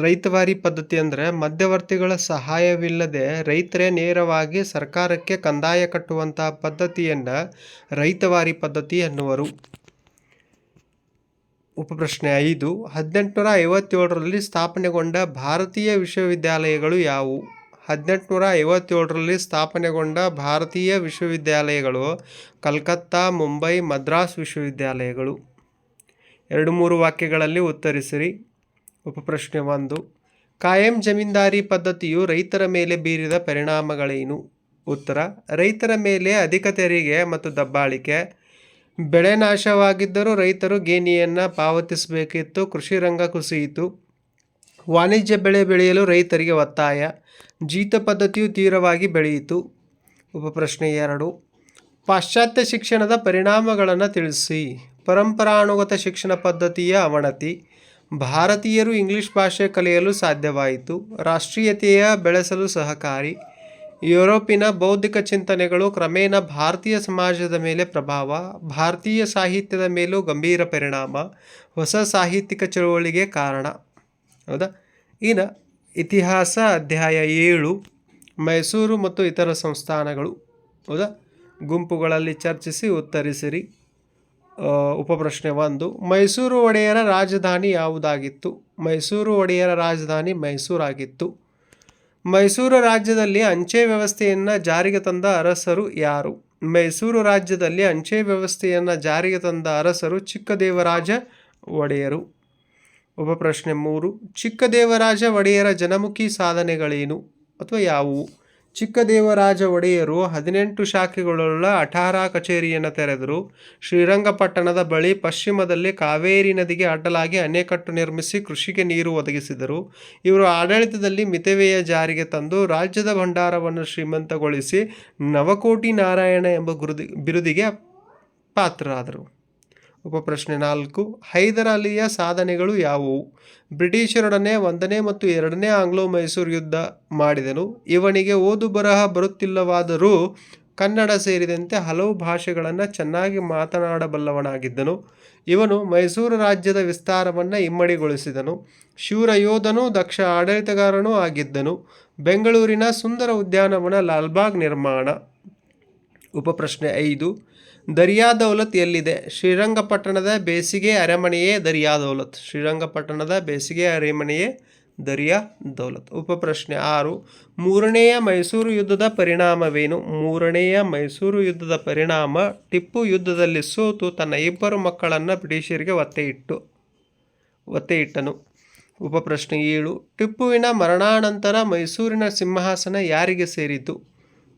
ರೈತವಾರಿ ಪದ್ಧತಿ ಅಂದರೆ ಮಧ್ಯವರ್ತಿಗಳ ಸಹಾಯವಿಲ್ಲದೆ ರೈತರೇ ನೇರವಾಗಿ ಸರ್ಕಾರಕ್ಕೆ ಕಂದಾಯ ಕಟ್ಟುವಂತಹ ಪದ್ಧತಿಯನ್ನು ರೈತವಾರಿ ಪದ್ಧತಿ ಎನ್ನುವರು. ಉಪಪ್ರಶ್ನೆ ಐದು ಹದಿನೆಂಟುನೂರ ಐವತ್ತೇಳರಲ್ಲಿ ಸ್ಥಾಪನೆಗೊಂಡ ಭಾರತೀಯ ವಿಶ್ವವಿದ್ಯಾಲಯಗಳು ಯಾವುವು? ಹದಿನೆಂಟುನೂರ ಐವತ್ತೇಳರಲ್ಲಿ ಸ್ಥಾಪನೆಗೊಂಡ ಭಾರತೀಯ ವಿಶ್ವವಿದ್ಯಾಲಯಗಳು ಕಲ್ಕತ್ತಾ, ಮುಂಬೈ, ಮದ್ರಾಸ್ ವಿಶ್ವವಿದ್ಯಾಲಯಗಳು. ಎರಡು ಮೂರು ವಾಕ್ಯಗಳಲ್ಲಿ ಉತ್ತರಿಸಿರಿ. ಉಪಪ್ರಶ್ನೆ ಒಂದು. ಕಾಯಂ ಜಮೀನ್ದಾರಿ ಪದ್ಧತಿಯು ರೈತರ ಮೇಲೆ ಬೀರಿದ ಪರಿಣಾಮಗಳೇನು? ಉತ್ತರ, ರೈತರ ಮೇಲೆ ಅಧಿಕ ತೆರಿಗೆ ಮತ್ತು ದಬ್ಬಾಳಿಕೆ, ಬೆಳೆ ನಾಶವಾಗಿದ್ದರೂ ರೈತರು ಗೇಣಿಯನ್ನು ಪಾವತಿಸಬೇಕಿತ್ತು, ಕೃಷಿ ರಂಗ ಕುಸಿಯಿತು, ವಾಣಿಜ್ಯ ಬೆಳೆ ಬೆಳೆಯಲು ರೈತರಿಗೆ ಒತ್ತಾಯ, ಜೀತ ಪದ್ಧತಿಯು ತೀವ್ರವಾಗಿ ಬೆಳೆಯಿತು. ಉಪಪ್ರಶ್ನೆ ಎರಡು, ಪಾಶ್ಚಾತ್ಯ ಶಿಕ್ಷಣದ ಪರಿಣಾಮಗಳನ್ನು ತಿಳಿಸಿ, ಪರಂಪರಾನುಗತ ಶಿಕ್ಷಣ ಪದ್ಧತಿಯ ಅವನತಿ ಭಾರತೀಯರು ಇಂಗ್ಲಿಷ್ ಭಾಷೆ ಕಲಿಯಲು ಸಾಧ್ಯವಾಯಿತು. ರಾಷ್ಟ್ರೀಯತೆಯ ಬೆಳೆಸಲು ಸಹಕಾರಿ. ಯುರೋಪಿನ ಬೌದ್ಧಿಕ ಚಿಂತನೆಗಳು ಕ್ರಮೇಣ ಭಾರತೀಯ ಸಮಾಜದ ಮೇಲೆ ಪ್ರಭಾವ, ಭಾರತೀಯ ಸಾಹಿತ್ಯದ ಮೇಲೂ ಗಂಭೀರ ಪರಿಣಾಮ, ಹೊಸ ಸಾಹಿತ್ಯಿಕ ಚಳುವಳಿಗೆ ಕಾರಣ. ಹೌದಾ? ಇನ್ನು ಇತಿಹಾಸ ಅಧ್ಯಾಯ ಏಳು, ಮೈಸೂರು ಮತ್ತು ಇತರ ಸಂಸ್ಥಾನಗಳು. ಹೌದಾ? ಗುಂಪುಗಳಲ್ಲಿ ಚರ್ಚಿಸಿ ಉತ್ತರಿಸಿರಿ. ಉಪಪ್ರಶ್ನೆ ಒಂದು. ಮೈಸೂರು ಒಡೆಯರ ರಾಜಧಾನಿ ಯಾವುದಾಗಿತ್ತು? ಮೈಸೂರು ಒಡೆಯರ ರಾಜಧಾನಿ ಮೈಸೂರಾಗಿತ್ತು. ಮೈಸೂರು ರಾಜ್ಯದಲ್ಲಿ ಅಂಚೆ ವ್ಯವಸ್ಥೆಯನ್ನು ಜಾರಿಗೆ ತಂದ ಅರಸರು ಯಾರು? ಮೈಸೂರು ರಾಜ್ಯದಲ್ಲಿ ಅಂಚೆ ವ್ಯವಸ್ಥೆಯನ್ನು ಜಾರಿಗೆ ತಂದ ಅರಸರು ಚಿಕ್ಕದೇವರಾಜ ಒಡೆಯರು. ಉಪಪ್ರಶ್ನೆ ಮೂರು. ಚಿಕ್ಕದೇವರಾಜ ಒಡೆಯರ ಜನಮುಖಿ ಸಾಧನೆಗಳೇನು? ಅಥವಾ ಯಾವುವು? ಚಿಕ್ಕದೇವರಾಜ ಒಡೆಯರು ಹದಿನೆಂಟು ಶಾಖೆಗಳುಳ್ಳ ಅಠಾರ ಕಚೇರಿಯನ್ನು ತೆರೆದರು. ಶ್ರೀರಂಗಪಟ್ಟಣದ ಬಳಿ ಪಶ್ಚಿಮದಲ್ಲಿ ಕಾವೇರಿ ನದಿಗೆ ಅಡ್ಡಲಾಗಿ ಅಣೆಕಟ್ಟು ನಿರ್ಮಿಸಿ ಕೃಷಿಗೆ ನೀರು ಒದಗಿಸಿದರು. ಇವರು ಆಡಳಿತದಲ್ಲಿ ಮಿತವ್ಯಯ ಜಾರಿಗೆ ತಂದು ರಾಜ್ಯದ ಭಂಡಾರವನ್ನು ಶ್ರೀಮಂತಗೊಳಿಸಿ ನವಕೋಟಿ ನಾರಾಯಣ ಎಂಬ ಗುರುದಿ, ಬಿರುದಿಗೆ ಪಾತ್ರರಾದರು. ಉಪಪ್ರಶ್ನೆ ನಾಲ್ಕು ಹೈದರ್ ಅಲಿಯ ಸಾಧನೆಗಳು ಯಾವುವು? ಬ್ರಿಟಿಷರೊಡನೆ ಒಂದನೇ ಮತ್ತು ಎರಡನೇ ಆಂಗ್ಲೋ ಮೈಸೂರು ಯುದ್ಧ ಮಾಡಿದನು. ಇವನಿಗೆ ಓದು ಬರಹ ಬರುತ್ತಿಲ್ಲವಾದರೂ ಕನ್ನಡ ಸೇರಿದಂತೆ ಹಲವು ಭಾಷೆಗಳನ್ನು ಚೆನ್ನಾಗಿ ಮಾತನಾಡಬಲ್ಲವನಾಗಿದ್ದನು. ಇವನು ಮೈಸೂರು ರಾಜ್ಯದ ವಿಸ್ತಾರವನ್ನು ಇಮ್ಮಡಿಗೊಳಿಸಿದನು. ಶೂರ ಯೋಧನೂ ದಕ್ಷ ಆಡಳಿತಗಾರನೂ ಆಗಿದ್ದನು. ಬೆಂಗಳೂರಿನ ಸುಂದರ ಉದ್ಯಾನವನ ಲಾಲ್ಬಾಗ್ ನಿರ್ಮಾಣ. ಉಪಪ್ರಶ್ನೆ ಐದು ದರಿಯಾ ದೌಲತ್ ಎಲ್ಲಿದೆ? ಶ್ರೀರಂಗಪಟ್ಟಣದ ಬೇಸಿಗೆ ಅರಮನೆಯೇ ದರಿಯಾ ದೌಲತ್. ಶ್ರೀರಂಗಪಟ್ಟಣದ ಬೇಸಿಗೆ ಅರಮನೆಯೇ ದರಿಯಾ ದೌಲತ್. ಉಪಪ್ರಶ್ನೆ ಆರು. ಮೂರನೆಯ ಮೈಸೂರು ಯುದ್ಧದ ಪರಿಣಾಮವೇನು? ಮೂರನೆಯ ಮೈಸೂರು ಯುದ್ಧದ ಪರಿಣಾಮ ಟಿಪ್ಪು ಯುದ್ಧದಲ್ಲಿ ಸೋತು ತನ್ನ ಇಬ್ಬರು ಮಕ್ಕಳನ್ನು ಬ್ರಿಟಿಷರಿಗೆ ಒತ್ತೆ ಇಟ್ಟು ಉಪಪ್ರಶ್ನೆ ಏಳು. ಟಿಪ್ಪುವಿನ ಮರಣಾನಂತರ ಮೈಸೂರಿನ ಸಿಂಹಾಸನ ಯಾರಿಗೆ ಸೇರಿತು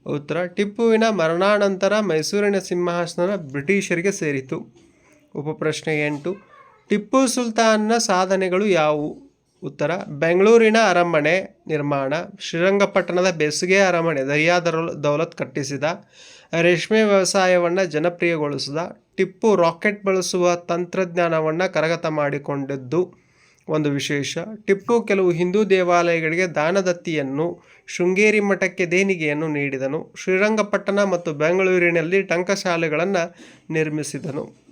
ಉತ್ತರ, ಟಿಪ್ಪುವಿನ ಮರಣಾನಂತರ ಮೈಸೂರಿನ ಸಿಂಹಾಸನ ಬ್ರಿಟಿಷರಿಗೆ ಸೇರಿತು. ಉಪಪ್ರಶ್ನೆ ಎಂಟು, ಟಿಪ್ಪು ಸುಲ್ತಾನ್ನ ಸಾಧನೆಗಳು ಯಾವುವು? ಉತ್ತರ, ಬೆಂಗಳೂರಿನ ಅರಮನೆ ನಿರ್ಮಾಣ, ಶ್ರೀರಂಗಪಟ್ಟಣದ ಬೇಸಿಗೆ ಅರಮನೆ ದರಿಯಾ ದೌಲ ದೌಲತ್ ಕಟ್ಟಿಸಿದ, ರೇಷ್ಮೆ ವ್ಯವಸಾಯವನ್ನು ಜನಪ್ರಿಯಗೊಳಿಸಿದ, ಟಿಪ್ಪು ರಾಕೆಟ್ ಬಳಸುವ ತಂತ್ರಜ್ಞಾನವನ್ನು ಕರಗತ ಮಾಡಿಕೊಂಡಿದ್ದು ಒಂದು ವಿಶೇಷ. ಟಿಪ್ಪು ಕೆಲವು ಹಿಂದೂ ದೇವಾಲಯಗಳಿಗೆ ದಾನದತ್ತಿಯನ್ನು, ಶೃಂಗೇರಿ ಮಠಕ್ಕೆ ದೇಣಿಗೆಯನ್ನು ನೀಡಿದನು. ಶ್ರೀರಂಗಪಟ್ಟಣ ಮತ್ತು ಬೆಂಗಳೂರಿನಲ್ಲಿ ಟಂಕಶಾಲೆಗಳನ್ನು ನಿರ್ಮಿಸಿದನು.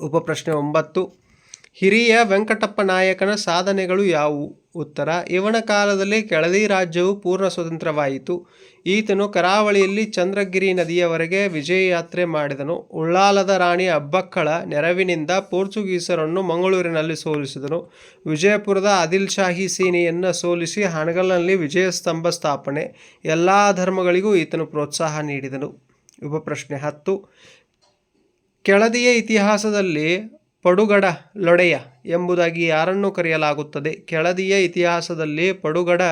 ಉಪಪ್ರಶ್ನೆ ಒಂಬತ್ತು. ಹಿರಿಯ ವೆಂಕಟಪ್ಪ ನಾಯಕನ ಸಾಧನೆಗಳು ಯಾವುವು? ಉತ್ತರ, ಇವನ ಕಾಲದಲ್ಲಿ ಕೆಳದಿ ರಾಜ್ಯವು ಪೂರ್ಣ ಸ್ವತಂತ್ರವಾಯಿತು. ಈತನು ಕರಾವಳಿಯಲ್ಲಿ ಚಂದ್ರಗಿರಿ ನದಿಯವರೆಗೆ ವಿಜಯ ಯಾತ್ರೆ ಮಾಡಿದನು. ಉಳ್ಳಾಲದ ರಾಣಿ ಅಬ್ಬಕ್ಕಳ ನೆರವಿನಿಂದ ಪೋರ್ಚುಗೀಸರನ್ನು ಮಂಗಳೂರಿನಲ್ಲಿ ಸೋಲಿಸಿದನು. ವಿಜಯಪುರದ ಆದಿಲ್ ಶಾಹಿ ಸೇನೆಯನ್ನು ಸೋಲಿಸಿ ಹಣಗಲ್ನಲ್ಲಿ ವಿಜಯಸ್ತಂಭ ಸ್ಥಾಪನೆ. ಎಲ್ಲ ಧರ್ಮಗಳಿಗೂ ಈತನು ಪ್ರೋತ್ಸಾಹ ನೀಡಿದನು. ಉಪಪ್ರಶ್ನೆ ಹತ್ತು. ಕೆಳದಿಯ ಇತಿಹಾಸದಲ್ಲಿ ಪಡುಗಡ ಲೊಡೆಯ ಎಂಬುದಾಗಿ ಯಾರನ್ನು ಕರೆಯಲಾಗುತ್ತದೆ. ಕೆಳದಿಯ ಇತಿಹಾಸದಲ್ಲಿ ಪಡುಗಡ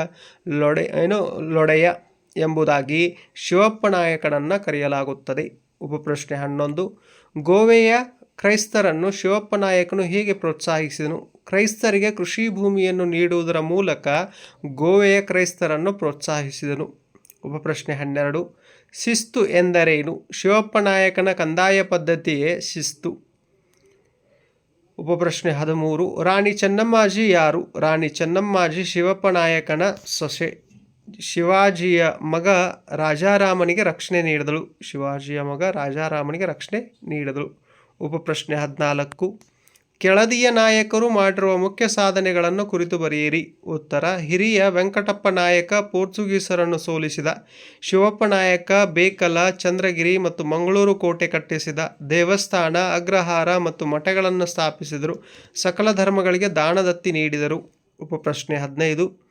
ಲೊಡೆ, ಏನು, ಲೊಡೆಯ ಎಂಬುದಾಗಿ ಶಿವಪ್ಪ ನಾಯಕನನ್ನು ಕರೆಯಲಾಗುತ್ತದೆ. ಉಪಪ್ರಶ್ನೆ ಹನ್ನೊಂದು. ಗೋವೆಯ ಕ್ರೈಸ್ತರನ್ನು ಶಿವಪ್ಪ ನಾಯಕನು ಹೇಗೆ ಪ್ರೋತ್ಸಾಹಿಸಿದನು. ಕ್ರೈಸ್ತರಿಗೆ ಕೃಷಿ ಭೂಮಿಯನ್ನು ನೀಡುವುದರ ಮೂಲಕ ಗೋವೆಯ ಕ್ರೈಸ್ತರನ್ನು ಪ್ರೋತ್ಸಾಹಿಸಿದನು. ಉಪಪ್ರಶ್ನೆ ಹನ್ನೆರಡು. ಶಿಸ್ತು ಎಂದರೇನು? ಶಿವಪ್ಪ ನಾಯಕನ ಕಂದಾಯ ಪದ್ಧತಿಯೇ ಶಿಸ್ತು. ಉಪಪ್ರಶ್ನೆ ಹದಿಮೂರು. ರಾಣಿ ಚೆನ್ನಮ್ಮಾಜಿ ಯಾರು? ರಾಣಿ ಚೆನ್ನಮ್ಮಾಜಿ ಶಿವಪ್ಪ ನಾಯಕನ ಸೊಸೆ. ಶಿವಾಜಿಯ ಮಗ ರಾಜಾರಾಮನಿಗೆ ರಕ್ಷಣೆ ನೀಡಿದಳು. ಶಿವಾಜಿಯ ಮಗ ರಾಜಾರಾಮನಿಗೆ ರಕ್ಷಣೆ ನೀಡಿದಳು. ಉಪಪ್ರಶ್ನೆ ಹದಿನಾಲ್ಕು. ಕೆಳದಿಯ ನಾಯಕರು ಮಾಡಿರುವ ಮುಖ್ಯ ಸಾಧನೆಗಳನ್ನು ಕುರಿತು ಬರೆಯಿರಿ. ಉತ್ತರ, ಹಿರಿಯ ವೆಂಕಟಪ್ಪ ನಾಯಕ ಪೋರ್ಚುಗೀಸರನ್ನು ಸೋಲಿಸಿದ, ಶಿವಪ್ಪ ನಾಯಕ ಬೇಕಲ, ಚಂದ್ರಗಿರಿ ಮತ್ತು ಮಂಗಳೂರು ಕೋಟೆ ಕಟ್ಟಿಸಿದ, ದೇವಸ್ಥಾನ, ಅಗ್ರಹಾರ ಮತ್ತು ಮಠಗಳನ್ನು ಸ್ಥಾಪಿಸಿದರು, ಸಕಲ ಧರ್ಮಗಳಿಗೆ ದಾನದತ್ತಿ ನೀಡಿದರು. ಉಪಪ್ರಶ್ನೆ ಹದಿನೈದು,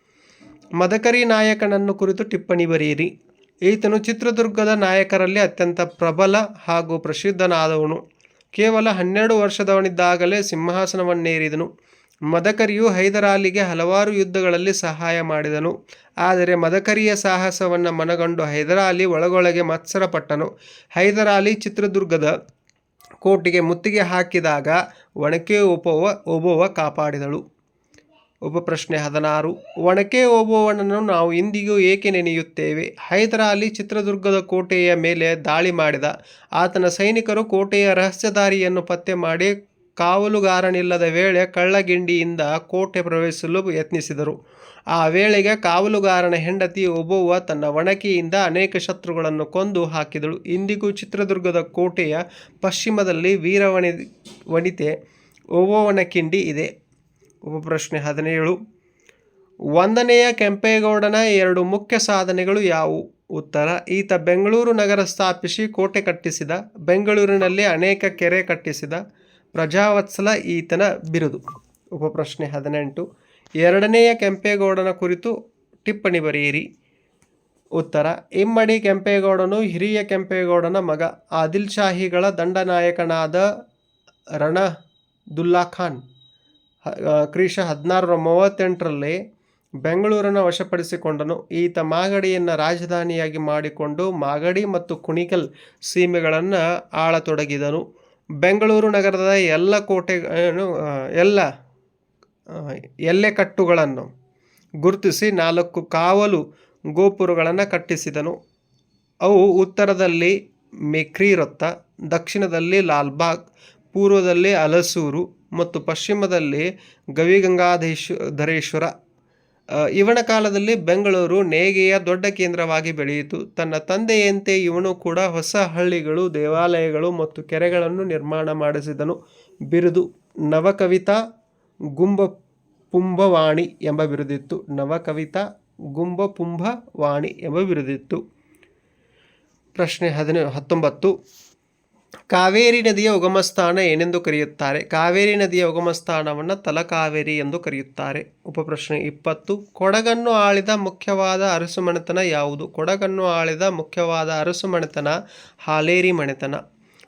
ಮದಕರಿ ನಾಯಕನನ್ನು ಕುರಿತು ಟಿಪ್ಪಣಿ ಬರೆಯಿರಿ. ಈತನು ಚಿತ್ರದುರ್ಗದ ನಾಯಕರಲ್ಲಿ ಅತ್ಯಂತ ಪ್ರಬಲ ಹಾಗೂ ಪ್ರಸಿದ್ಧನಾದವನು. ಕೇವಲ ಹನ್ನೆರಡು ವರ್ಷದವನಿದ್ದಾಗಲೇ ಸಿಂಹಾಸನವನ್ನೇರಿದನು. ಮದಕರಿಯು ಹೈದರಾಲಿಗೆ ಹಲವಾರು ಯುದ್ಧಗಳಲ್ಲಿ ಸಹಾಯ ಮಾಡಿದನು. ಆದರೆ ಮದಕರಿಯ ಸಾಹಸವನ್ನು ಮನಗಂಡು ಹೈದರಾಲಿ ಒಳಗೊಳಗೆ ಮತ್ಸರಪಟ್ಟನು. ಹೈದರಾಲಿ ಚಿತ್ರದುರ್ಗದ ಕೋಟಿಗೆ ಮುತ್ತಿಗೆ ಹಾಕಿದಾಗ ಒಣಕೆ ಒಬ್ಬವ ಒಬ್ಬವ ಕಾಪಾಡಿದಳು. ಉಪಪ್ರಶ್ನೆ ಹದಿನಾರು. ಒಣಕೆ ಓಬವ್ವನನ್ನು ನಾವು ಇಂದಿಗೂ ಏಕೆ ನೆನೆಯುತ್ತೇವೆ? ಹೈದರಾಲಿ ಚಿತ್ರದುರ್ಗದ ಕೋಟೆಯ ಮೇಲೆ ದಾಳಿ ಮಾಡಿದ ಆತನ ಸೈನಿಕರು ಕೋಟೆಯ ರಹಸ್ಯದಾರಿಯನ್ನು ಪತ್ತೆ ಮಾಡಿ ಕಾವಲುಗಾರನಿಲ್ಲದ ವೇಳೆ ಕಳ್ಳಗಿಂಡಿಯಿಂದ ಕೋಟೆ ಪ್ರವೇಶಿಸಲು ಯತ್ನಿಸಿದರು. ಆ ವೇಳೆಗೆ ಕಾವಲುಗಾರನ ಹೆಂಡತಿ ಒಬ್ಬವ್ವ ತನ್ನ ಒಣಕೆಯಿಂದ ಅನೇಕ ಶತ್ರುಗಳನ್ನು ಕೊಂದು ಹಾಕಿದಳು. ಇಂದಿಗೂ ಚಿತ್ರದುರ್ಗದ ಕೋಟೆಯ ಪಶ್ಚಿಮದಲ್ಲಿ ವೀರವಣಿ ವನಿತೆ ಒಬ್ಬವನ ಕಿಂಡಿ ಇದೆ. ಉಪಪ್ರಶ್ನೆ ಹದಿನೇಳು. ಒಂದನೆಯ ಕೆಂಪೇಗೌಡನ ಎರಡು ಮುಖ್ಯ ಸಾಧನೆಗಳು ಯಾವುವು? ಉತ್ತರ, ಈತ ಬೆಂಗಳೂರು ನಗರ ಸ್ಥಾಪಿಸಿ ಕೋಟೆ ಕಟ್ಟಿಸಿದ, ಬೆಂಗಳೂರಿನಲ್ಲಿ ಅನೇಕ ಕೆರೆ ಕಟ್ಟಿಸಿದ ಪ್ರಜಾವತ್ಸಲ ಈತನ ಬಿರುದು. ಉಪಪ್ರಶ್ನೆ ಹದಿನೆಂಟು. ಎರಡನೆಯ ಕೆಂಪೇಗೌಡನ ಕುರಿತು ಟಿಪ್ಪಣಿ ಬರೆಯಿರಿ. ಉತ್ತರ, ಇಮ್ಮಡಿ ಕೆಂಪೇಗೌಡನು ಹಿರಿಯ ಕೆಂಪೇಗೌಡನ ಮಗ ಆದಿಲ್ ಶಾಹಿಗಳ ದಂಡನಾಯಕನಾದ ರಣದುಲ್ಲಾ ಖಾನ್. ಕ್ರಿಶ ಹದಿನಾರರ ಮೂವತ್ತೆಂಟರಲ್ಲಿ ಬೆಂಗಳೂರನ್ನು ವಶಪಡಿಸಿಕೊಂಡನು. ಈತ ಮಾಗಡಿಯನ್ನು ರಾಜಧಾನಿಯಾಗಿ ಮಾಡಿಕೊಂಡು ಮಾಗಡಿ ಮತ್ತು ಕುಣಿಕಲ್ ಸೀಮೆಗಳನ್ನು ಆಳತೊಡಗಿದನು. ಬೆಂಗಳೂರು ನಗರದ ಎಲ್ಲ ಕೋಟೆ ಎಲ್ಲ ಎಲ್ಲೆಕಟ್ಟುಗಳನ್ನು ಗುರುತಿಸಿ ನಾಲ್ಕು ಕಾವಲು ಗೋಪುರಗಳನ್ನು ಕಟ್ಟಿಸಿದನು. ಅವು ಉತ್ತರದಲ್ಲಿ ಮೆಕ್ರಿ ವೃತ್ತ, ದಕ್ಷಿಣದಲ್ಲಿ ಲಾಲ್ಬಾಗ್, ಪೂರ್ವದಲ್ಲಿ ಹಲಸೂರು ಮತ್ತು ಪಶ್ಚಿಮದಲ್ಲಿ ಗವಿಗಂಗಾಧೀಶ, ಧರೇಶ್ವರ ಇವನ ಕಾಲದಲ್ಲಿ ಬೆಂಗಳೂರು ನೇಯ್ಗೆಯ ದೊಡ್ಡ ಕೇಂದ್ರವಾಗಿ ಬೆಳೆಯಿತು. ತನ್ನ ತಂದೆಯಂತೆ ಇವನು ಕೂಡ ಹೊಸ ಹಳ್ಳಿಗಳು, ದೇವಾಲಯಗಳು ಮತ್ತು ಕೆರೆಗಳನ್ನು ನಿರ್ಮಾಣ ಮಾಡಿಸಿದನು. ಬಿರುದು ನವಕವಿತಾ ಗುಂಬ ಪುಂಭವಾಣಿ ಎಂಬ ಬಿರುದಿತ್ತು. ನವಕವಿತಾ ಗುಂಬ ಪುಂಭವಾಣಿ ಎಂಬ ಬಿರುದಿತ್ತು. ಪ್ರಶ್ನೆ ಹದಿನ, ಹತ್ತೊಂಬತ್ತು. ಕಾವೇರಿ ನದಿಯ ಉಗಮಸ್ಥಾನ ಏನೆಂದು ಕರೆಯುತ್ತಾರೆ? ಕಾವೇರಿ ನದಿಯ ಉಗಮಸ್ಥಾನವನ್ನು ತಲಕಾವೇರಿ ಎಂದು ಕರೆಯುತ್ತಾರೆ. ಉಪಪ್ರಶ್ನೆ ಇಪ್ಪತ್ತು. ಕೊಡಗನ್ನು ಆಳಿದ ಮುಖ್ಯವಾದ ಅರಸುಮನೆತನ ಯಾವುದು? ಕೊಡಗನ್ನು ಆಳಿದ ಮುಖ್ಯವಾದ ಅರಸುಮನೆತನ ಹಾಲೇರಿ ಮನೆತನ.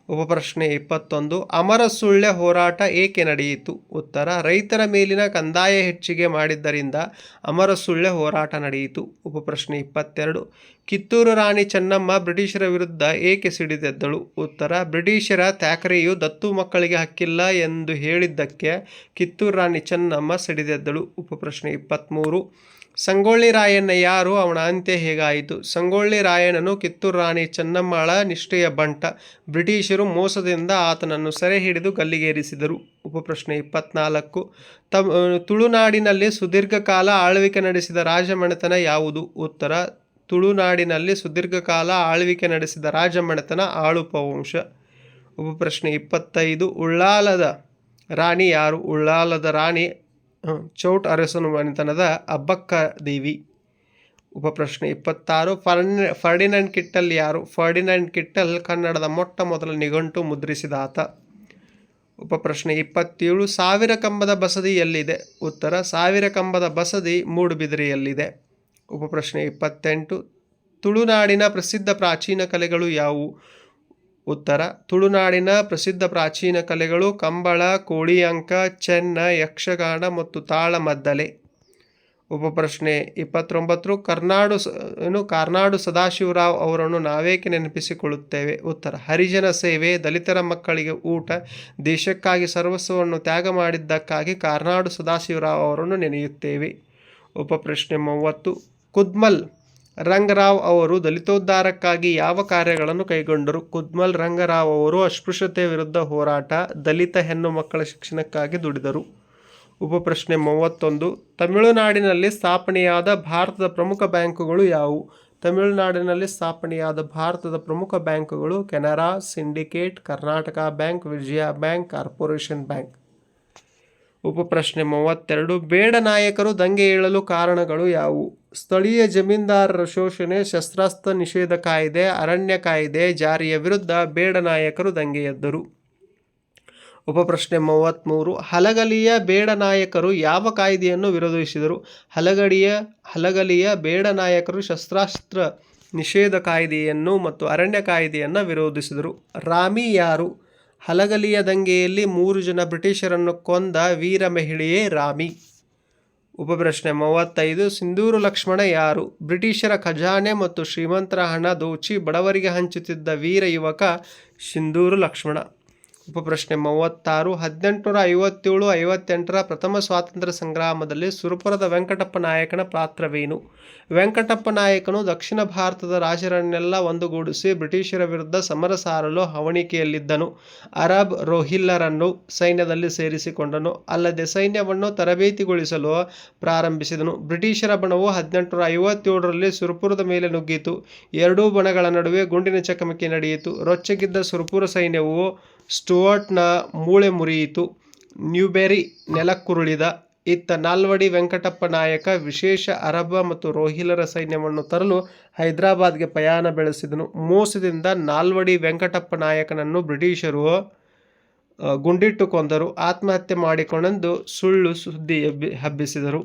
ಉಪಪ್ರಶ್ನೆ ಇಪ್ಪತ್ತೊಂದು. ಅಮರ ಸುಳ್ಯ ಹೋರಾಟ ಏಕೆ ನಡೆಯಿತು? ಉತ್ತರ. ರೈತರ ಮೇಲಿನ ಕಂದಾಯ ಹೆಚ್ಚಿಗೆ ಮಾಡಿದ್ದರಿಂದ ಅಮರ ಸುಳ್ಯ ಹೋರಾಟ ನಡೆಯಿತು. ಉಪಪ್ರಶ್ನೆ ಇಪ್ಪತ್ತೆರಡು. ಕಿತ್ತೂರು ರಾಣಿ ಚೆನ್ನಮ್ಮ ಬ್ರಿಟಿಷರ ವಿರುದ್ಧ ಏಕೆ ಸಿಡಿದೆದ್ದಳು? ಉತ್ತರ, ಬ್ರಿಟಿಷರ ಥ್ಯಾಕರೆಯು ದತ್ತು ಮಕ್ಕಳಿಗೆ ಹಕ್ಕಿಲ್ಲ ಎಂದು ಹೇಳಿದ್ದಕ್ಕೆ ಕಿತ್ತೂರು ರಾಣಿ ಚೆನ್ನಮ್ಮ ಸಿಡಿದೆದ್ದಳು. ಉಪಪ್ರಶ್ನೆ ಇಪ್ಪತ್ತ್ಮೂರು ಸಂಗೊಳ್ಳಿ ರಾಯಣ್ಣ ಯಾರು? ಅವನ ಅಂತ್ಯ ಹೇಗಾಯಿತು? ಸಂಗೊಳ್ಳಿ ರಾಯಣ್ಣನು ಕಿತ್ತೂರು ರಾಣಿ ಚೆನ್ನಮ್ಮಳ ನಿಷ್ಠೆಯ ಬಂಟ. ಬ್ರಿಟಿಷರು ಮೋಸದಿಂದ ಆತನನ್ನು ಸೆರೆ ಹಿಡಿದು ಗಲ್ಲಿಗೇರಿಸಿದರು. ಉಪಪ್ರಶ್ನೆ ಇಪ್ಪತ್ನಾಲ್ಕು. ತಮ್, ತುಳುನಾಡಿನಲ್ಲಿ ಸುದೀರ್ಘ ಕಾಲ ಆಳ್ವಿಕೆ ನಡೆಸಿದ ರಾಜಮನೆತನ ಯಾವುದು? ಉತ್ತರ ತುಳುನಾಡಿನಲ್ಲಿ ಸುದೀರ್ಘಕಾಲ ಆಳ್ವಿಕೆ ನಡೆಸಿದ ರಾಜಮನೆತನ ಆಳುಪ ವಂಶ ಉಪಪ್ರಶ್ನೆ ಇಪ್ಪತ್ತೈದು, ಉಳ್ಳಾಲದ ರಾಣಿ ಯಾರು? ಉಳ್ಳಾಲದ ರಾಣಿ ಚೌಟ್ ಅರಸನು ಮನೆತನದ ಅಬ್ಬಕ್ಕ ದೇವಿ ಉಪಪ್ರಶ್ನೆ ಇಪ್ಪತ್ತಾರು, ಫರ್ನ್, ಫರ್ಡಿನಂಡ್ ಕಿಟ್ಟಲ್ ಯಾರು? ಫರ್ಡಿನಂಡ್ ಕಿಟ್ಟಲ್ ಕನ್ನಡದ ಮೊಟ್ಟ ಮೊದಲ ನಿಘಂಟು ಮುದ್ರಿಸಿದ ಆತ. ಉಪಪ್ರಶ್ನೆ ಇಪ್ಪತ್ತೇಳು, ಸಾವಿರ ಕಂಬದ ಬಸದಿ ಎಲ್ಲಿದೆ ಉತ್ತರ, ಸಾವಿರ ಕಂಬದ ಬಸದಿ ಮೂಡುಬಿದಿರೆಯಲ್ಲಿದೆ. ಉಪಪ್ರಶ್ನೆ ಇಪ್ಪತ್ತೆಂಟು. ತುಳುನಾಡಿನ ಪ್ರಸಿದ್ಧ ಪ್ರಾಚೀನ ಕಲೆಗಳು ಯಾವುವು? ಉತ್ತರ, ತುಳುನಾಡಿನ ಪ್ರಸಿದ್ಧ ಪ್ರಾಚೀನ ಕಲೆಗಳು ಕಂಬಳ ಕೋಳಿಯಂಕ ಚೆನ್ನ, ಯಕ್ಷಗಾನ ಮತ್ತು ತಾಳಮದ್ದಲೆ ಉಪಪ್ರಶ್ನೆ ಇಪ್ಪತ್ತೊಂಬತ್ತು, ಕರ್ನಾಡು ಏನು, ಕಾರ್ನಾಡು ಸದಾಶಿವರಾವ್ ಅವರನ್ನು ನಾವೇಕೆ ನೆನಪಿಸಿಕೊಳ್ಳುತ್ತೇವೆ? ಉತ್ತರ, ಹರಿಜನ ಸೇವೆ, ದಲಿತರ ಮಕ್ಕಳಿಗೆ ಊಟ, ದೇಶಕ್ಕಾಗಿ ಸರ್ವಸ್ವವನ್ನು ತ್ಯಾಗ ಮಾಡಿದ್ದಕ್ಕಾಗಿ ಕಾರ್ನಾಡು ಸದಾಶಿವರಾವ್ ಅವರನ್ನು ನೆನೆಯುತ್ತೇವೆ. ಉಪಪ್ರಶ್ನೆ ಮೂವತ್ತು ಕುದ್ಮಲ್ ರಂಗರಾವ್ ಅವರು ದಲಿತೋದ್ಧಾರಕ್ಕಾಗಿ ಯಾವ ಕಾರ್ಯಗಳನ್ನು ಕೈಗೊಂಡರು? ಕುದ್ಮಲ್ ರಂಗರಾವ್ ಅವರು ಅಸ್ಪೃಶ್ಯತೆ ವಿರುದ್ಧ ಹೋರಾಟ, ದಲಿತ ಹೆಣ್ಣು ಮಕ್ಕಳ ಶಿಕ್ಷಣಕ್ಕಾಗಿ ದುಡಿದರು. ಉಪಪ್ರಶ್ನೆ ಮೂವತ್ತೊಂದು. ತಮಿಳುನಾಡಿನಲ್ಲಿ ಸ್ಥಾಪನೆಯಾದ ಭಾರತದ ಪ್ರಮುಖ ಬ್ಯಾಂಕುಗಳು ಯಾವುವು? ತಮಿಳುನಾಡಿನಲ್ಲಿ ಸ್ಥಾಪನೆಯಾದ ಭಾರತದ ಪ್ರಮುಖ ಬ್ಯಾಂಕುಗಳು Canara, syndicate, Karnataka bank, Vijaya bank, corporation bank. ಉಪಪ್ರಶ್ನೆ ಮೂವತ್ತೆರಡು. ಬೇಡ ನಾಯಕರು ದಂಗೆ ಏಳಲು ಕಾರಣಗಳು ಯಾವುವು? ಸ್ಥಳೀಯ ಜಮೀನ್ದಾರರ ಶೋಷಣೆ, ಶಸ್ತ್ರಾಸ್ತ್ರ ನಿಷೇಧ ಕಾಯ್ದೆ, ಅರಣ್ಯ ಕಾಯ್ದೆ ಜಾರಿಯ ವಿರುದ್ಧ ಬೇಡ ನಾಯಕರು ದಂಗೆ ಎದ್ದರು ಉಪಪ್ರಶ್ನೆ ಮೂವತ್ತ್ಮೂರು ಹಲಗಲಿಯ ಬೇಡ ನಾಯಕರು ಯಾವ ಕಾಯ್ದೆಯನ್ನು ವಿರೋಧಿಸಿದರು? ಹಲಗಡಿಯ, ಹಲಗಲಿಯ ಬೇಡ ನಾಯಕರು ಶಸ್ತ್ರಾಸ್ತ್ರ ನಿಷೇಧ ಕಾಯ್ದೆಯನ್ನು ಮತ್ತು ಅರಣ್ಯ ಕಾಯ್ದೆಯನ್ನು ವಿರೋಧಿಸಿದರು. ರಾಮಿ ಯಾರು? ಹಲಗಲಿಯ ದಂಗೆಯಲ್ಲಿ ಮೂರು ಜನ ಬ್ರಿಟಿಷರನ್ನು ಕೊಂದ ವೀರ ಮಹಿಳೆಯೇ ರಾಮಿ. ಉಪಪ್ರಶ್ನೆ ಮೂವತ್ತೈದು, ಸಿಂಧೂರು ಲಕ್ಷ್ಮಣ ಯಾರು? ಬ್ರಿಟಿಷರ ಖಜಾನೆ ಮತ್ತು ಶ್ರೀಮಂತರ ಹಣ ದೋಚಿ ಬಡವರಿಗೆ ಹಂಚುತ್ತಿದ್ದ ವೀರ ಯುವಕ ಸಿಂಧೂರು ಲಕ್ಷ್ಮಣ. ಉಪಪ್ರಶ್ನೆ ಮೂವತ್ತಾರು, ಹದಿನೆಂಟುನೂರ ಐವತ್ತೇಳು, ಐವತ್ತೆಂಟರ ಪ್ರಥಮ ಸ್ವಾತಂತ್ರ್ಯ ಸಂಗ್ರಾಮದಲ್ಲಿ ಸುರಪುರದ ವೆಂಕಟಪ್ಪ ನಾಯಕನ ಪಾತ್ರವೇನು? ವೆಂಕಟಪ್ಪ ನಾಯಕನು ದಕ್ಷಿಣ ಭಾರತದ ರಾಜರನ್ನೆಲ್ಲ ಒಂದುಗೂಡಿಸಿ ಬ್ರಿಟಿಷರ ವಿರುದ್ಧ ಸಮರ ಸಾರಲು ಹವಣಿಕೆಯಲ್ಲಿದ್ದನು. ಅರಬ್ ರೋಹಿಲ್ಲರನ್ನು ಸೈನ್ಯದಲ್ಲಿ ಸೇರಿಸಿಕೊಂಡನು. ಅಲ್ಲದೆ ಸೈನ್ಯವನ್ನು ತರಬೇತಿಗೊಳಿಸಲು ಪ್ರಾರಂಭಿಸಿದನು. ಬ್ರಿಟಿಷರ ಬಣವು ಹದಿನೆಂಟುನೂರ ಐವತ್ತೇಳರಲ್ಲಿ ಸುರಪುರದ ಮೇಲೆ ನುಗ್ಗಿತು. ಎರಡೂ ಬಣಗಳ ನಡುವೆ ಗುಂಡಿನ ಚಕಮಕಿ ನಡೆಯಿತು. ರೊಚ್ಚಗಿದ್ದ ಸುರಪುರ ಸೈನ್ಯವು ಸ್ಟುವರ್ಟ್ನ ಮೂಳೆ ಮುರಿಯಿತು. ನ್ಯೂಬೆರಿ ನೆಲಕ್ಕುರುಳಿದ ಇತ್ತ ನಾಲ್ವಡಿ ವೆಂಕಟಪ್ಪ ನಾಯಕ ವಿಶೇಷ ಅರಬ ಮತ್ತು ರೋಹಿಲರ ಸೈನ್ಯವನ್ನು ತರಲು ಹೈದರಾಬಾದ್ಗೆ ಪ್ರಯಾಣ ಬೆಳೆಸಿದನು. ಮೋಸದಿಂದ ನಾಲ್ವಡಿ ವೆಂಕಟಪ್ಪ ನಾಯಕನನ್ನು ಬ್ರಿಟಿಷರು ಗುಂಡಿಟ್ಟು ಕೊಂದರು ಆತ್ಮಹತ್ಯೆ ಮಾಡಿಕೊಂಡೆಂದು ಸುಳ್ಳು ಸುದ್ದಿ ಎಬ್ಬಿ, ಹಬ್ಬಿಸಿದರು.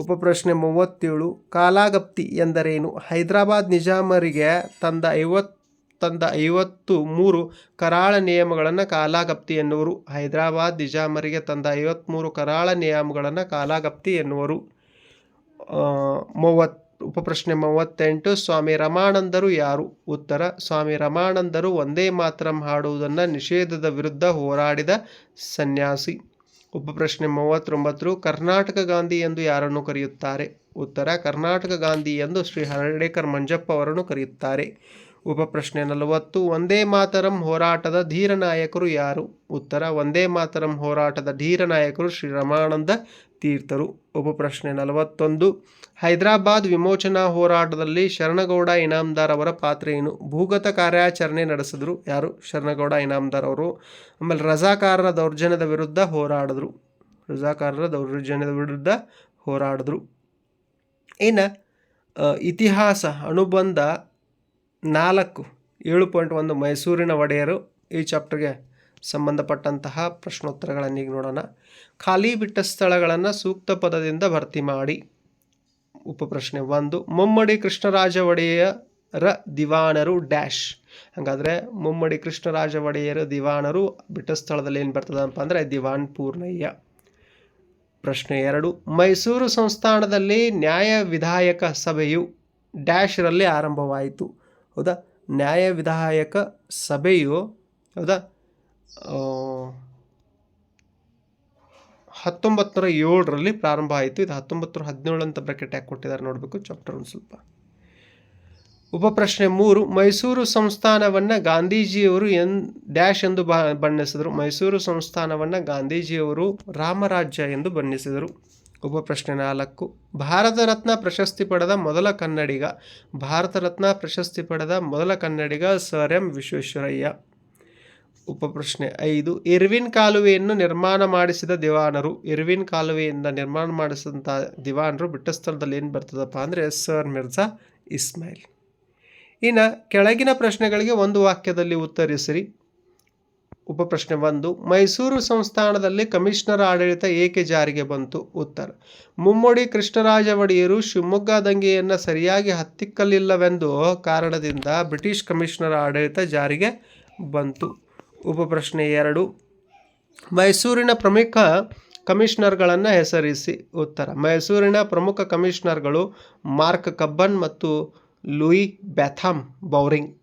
ಉಪಪ್ರಶ್ನೆ ಮೂವತ್ತೇಳು. ಕಾಲಾಗಪ್ತಿ ಎಂದರೇನು? ಹೈದರಾಬಾದ್ ನಿಜಾಮರಿಗೆ ತಂದ ಐವತ್ ತಂದ ಐವತ್ತು ಮೂರು ಕರಾಳ ನಿಯಮಗಳನ್ನು ಕಾಲಾಗಪ್ತಿ ಎನ್ನುವರು. ಹೈದರಾಬಾದ್ ನಿಜಾಮರಿಗೆ ತಂದ ಐವತ್ತ್ಮೂರು ಕರಾಳ ನಿಯಮಗಳನ್ನು ಕಾಲಾಗಪ್ತಿ ಎನ್ನುವರು. ಆ, ಮೂವತ್ ಉಪಪ್ರಶ್ನೆ ಮೂವತ್ತೆಂಟು ಸ್ವಾಮಿ ರಮಾನಂದರು ಯಾರು? ಉತ್ತರ ಸ್ವಾಮಿ ರಮಾನಂದರು ಒಂದೇ ಮಾತರಂ ಹಾಡುವುದನ್ನು ನಿಷೇಧದ ವಿರುದ್ಧ ಹೋರಾಡಿದ ಸನ್ಯಾಸಿ. ಉಪಪ್ರಶ್ನೆ ಮೂವತ್ತೊಂಬತ್ತು ಕರ್ನಾಟಕ ಗಾಂಧಿ ಎಂದು ಯಾರನ್ನು ಕರೆಯುತ್ತಾರೆ? ಉತ್ತರ ಕರ್ನಾಟಕ ಗಾಂಧಿ ಎಂದು ಶ್ರೀ ಹರಡೇಕರ್ ಮಂಜಪ್ಪ ಅವರನ್ನು ಕರೆಯುತ್ತಾರೆ. ಉಪಪ್ರಶ್ನೆ ನಲವತ್ತು, ಒಂದೇ ಮಾತರಂ ಹೋರಾಟದ ಧೀರ ನಾಯಕರು ಯಾರು? ಉತ್ತರ, ಒಂದೇ ಮಾತರಂ ಹೋರಾಟದ ಧೀರ ನಾಯಕರು ಶ್ರೀ ರಮಾನಂದ ತೀರ್ಥರು. ಉಪಪ್ರಶ್ನೆ ನಲವತ್ತೊಂದು, ಹೈದರಾಬಾದ್ ವಿಮೋಚನಾ ಹೋರಾಟದಲ್ಲಿ ಶರಣಗೌಡ ಇನಾಮ್ದಾರ್ ಅವರ ಪಾತ್ರ ಏನು? ಭೂಗತ ಕಾರ್ಯಾಚರಣೆ ನಡೆಸಿದ್ರು ಯಾರು? ಶರಣಗೌಡ ಇನಾಮ್ದಾರ್ ಅವರು. ಆಮೇಲೆ ರಜಾಕಾರರ ದೌರ್ಜನ್ಯದ ವಿರುದ್ಧ ಹೋರಾಡಿದ್ರು. ರಜಾಕಾರರ ದೌರ್ಜನ್ಯದ ವಿರುದ್ಧ ಹೋರಾಡಿದ್ರು. ಇನ್ನು ಇತಿಹಾಸ, ಅನುಬಂಧ ನಾಲ್ಕು ಏಳು ಪಾಯಿಂಟ್ ಒಂದು ಮೈಸೂರಿನ ಒಡೆಯರು ಈ ಚಾಪ್ಟರ್ಗೆ ಸಂಬಂಧಪಟ್ಟಂತಹ ಪ್ರಶ್ನೋತ್ತರಗಳನ್ನು ಈಗ ನೋಡೋಣ. ಖಾಲಿ ಬಿಟ್ಟ ಸ್ಥಳಗಳನ್ನು ಸೂಕ್ತ ಪದದಿಂದ ಭರ್ತಿ ಮಾಡಿ. ಉಪಪ್ರಶ್ನೆ ಒಂದು, ಮುಮ್ಮಡಿ ಕೃಷ್ಣರಾಜ ಒಡೆಯರ ದಿವಾನರು ಡ್ಯಾಶ್. ಹಾಗಾದರೆ ಮುಮ್ಮಡಿ ಕೃಷ್ಣರಾಜ ಒಡೆಯರ ದಿವಾನರು ಬಿಟ್ಟ ಸ್ಥಳದಲ್ಲಿ ಏನು ಬರ್ತದಪ್ಪ ಅಂದರೆ ದಿವಾನ್ ಪೂರ್ಣಯ್ಯ. ಪ್ರಶ್ನೆ ಎರಡು, ಮೈಸೂರು ಸಂಸ್ಥಾನದಲ್ಲಿ ನ್ಯಾಯ ವಿಧಾಯಕ ಸಭೆಯು ಡ್ಯಾಶ್ರಲ್ಲಿ ಆರಂಭವಾಯಿತು. ಹೌದಾ? ನ್ಯಾಯ ವಿಧಾಯಕ ಸಭೆಯು, ಹೌದಾ? ಹತ್ತೊಂಬತ್ತು ಏಳರಲ್ಲಿ ಪ್ರಾರಂಭ ಆಯಿತು. ಇದು ಹತ್ತೊಂಬತ್ತು ನೂರ ಹದಿನೇಳು ಅಂತ ಬ್ರಕೆಟ್ ಯಾಕೆ ಕೊಟ್ಟಿದ್ದಾರೆ ನೋಡಬೇಕು ಚಾಪ್ಟರ್ ಒಂದು ಸ್ವಲ್ಪ. ಉಪಪ್ರಶ್ನೆ ಮೂರು, ಮೈಸೂರು ಸಂಸ್ಥಾನವನ್ನು ಗಾಂಧೀಜಿಯವರು ಎನ್, ಡ್ಯಾಶ್ ಎಂದು ಬಣ್ಣಿಸಿದರು. ಮೈಸೂರು ಸಂಸ್ಥಾನವನ್ನು ಗಾಂಧೀಜಿಯವರು ರಾಮರಾಜ್ಯ ಎಂದು ಬಣ್ಣಿಸಿದರು. ಉಪಪ್ರಶ್ನೆ ನಾಲ್ಕು. ಭಾರತ ರತ್ನ ಪ್ರಶಸ್ತಿ ಪಡೆದ ಮೊದಲ ಕನ್ನಡಿಗ. ಭಾರತ ರತ್ನ ಪ್ರಶಸ್ತಿ ಪಡೆದ ಮೊದಲ ಕನ್ನಡಿಗ ಸರ್ ಎಂ ವಿಶ್ವೇಶ್ವರಯ್ಯ. ಉಪಪ್ರಶ್ನೆ ಐದು. ಇರ್ವಿನ್ ಕಾಲುವೆಯನ್ನು ನಿರ್ಮಾಣ ಮಾಡಿಸಿದ ದಿವಾನರು. ಇರ್ವಿನ್ ಕಾಲುವೆಯಿಂದ ನಿರ್ಮಾಣ ಮಾಡಿಸಿದಂಥ ದಿವಾನರು ಬಿಟ್ಟ ಸ್ಥಳದಲ್ಲಿ ಏನು ಬರ್ತದಪ್ಪ ಅಂದರೆ ಸರ್ ಮಿರ್ಜಾ ಇಸ್ಮಾಯಿಲ್. ಇನ್ನು ಕೆಳಗಿನ ಪ್ರಶ್ನೆಗಳಿಗೆ ಒಂದು ವಾಕ್ಯದಲ್ಲಿ ಉತ್ತರಿಸಿರಿ. ಉಪಪ್ರಶ್ನೆ ಒಂದು, ಮೈಸೂರು ಸಂಸ್ಥಾನದಲ್ಲಿ ಕಮಿಷನರ್ ಆಡಳಿತ ಏಕೆ ಜಾರಿಗೆ ಬಂತು? ಉತ್ತರ, ಮುಮ್ಮಡಿ ಕೃಷ್ಣರಾಜ ಒಡೆಯರು ಶಿವಮೊಗ್ಗ ದಂಗೆಯನ್ನು ಸರಿಯಾಗಿ ಹತ್ತಿಕ್ಕಲಿಲ್ಲವೆಂದು ಕಾರಣದಿಂದ ಬ್ರಿಟಿಷ್ ಕಮಿಷನರ್ ಆಡಳಿತ ಜಾರಿಗೆ ಬಂತು. ಉಪಪ್ರಶ್ನೆ ಎರಡು, ಮೈಸೂರಿನ ಪ್ರಮುಖ ಕಮಿಷನರ್ಗಳನ್ನು ಹೆಸರಿಸಿ. ಉತ್ತರ, ಮೈಸೂರಿನ ಪ್ರಮುಖ ಕಮಿಷನರ್ಗಳು ಮಾರ್ಕ್ ಕಬ್ಬನ್ ಮತ್ತು ಲೂಯಿ ಬ್ಯಾಥಾಮ್ ಬೌರಿಂಗ್.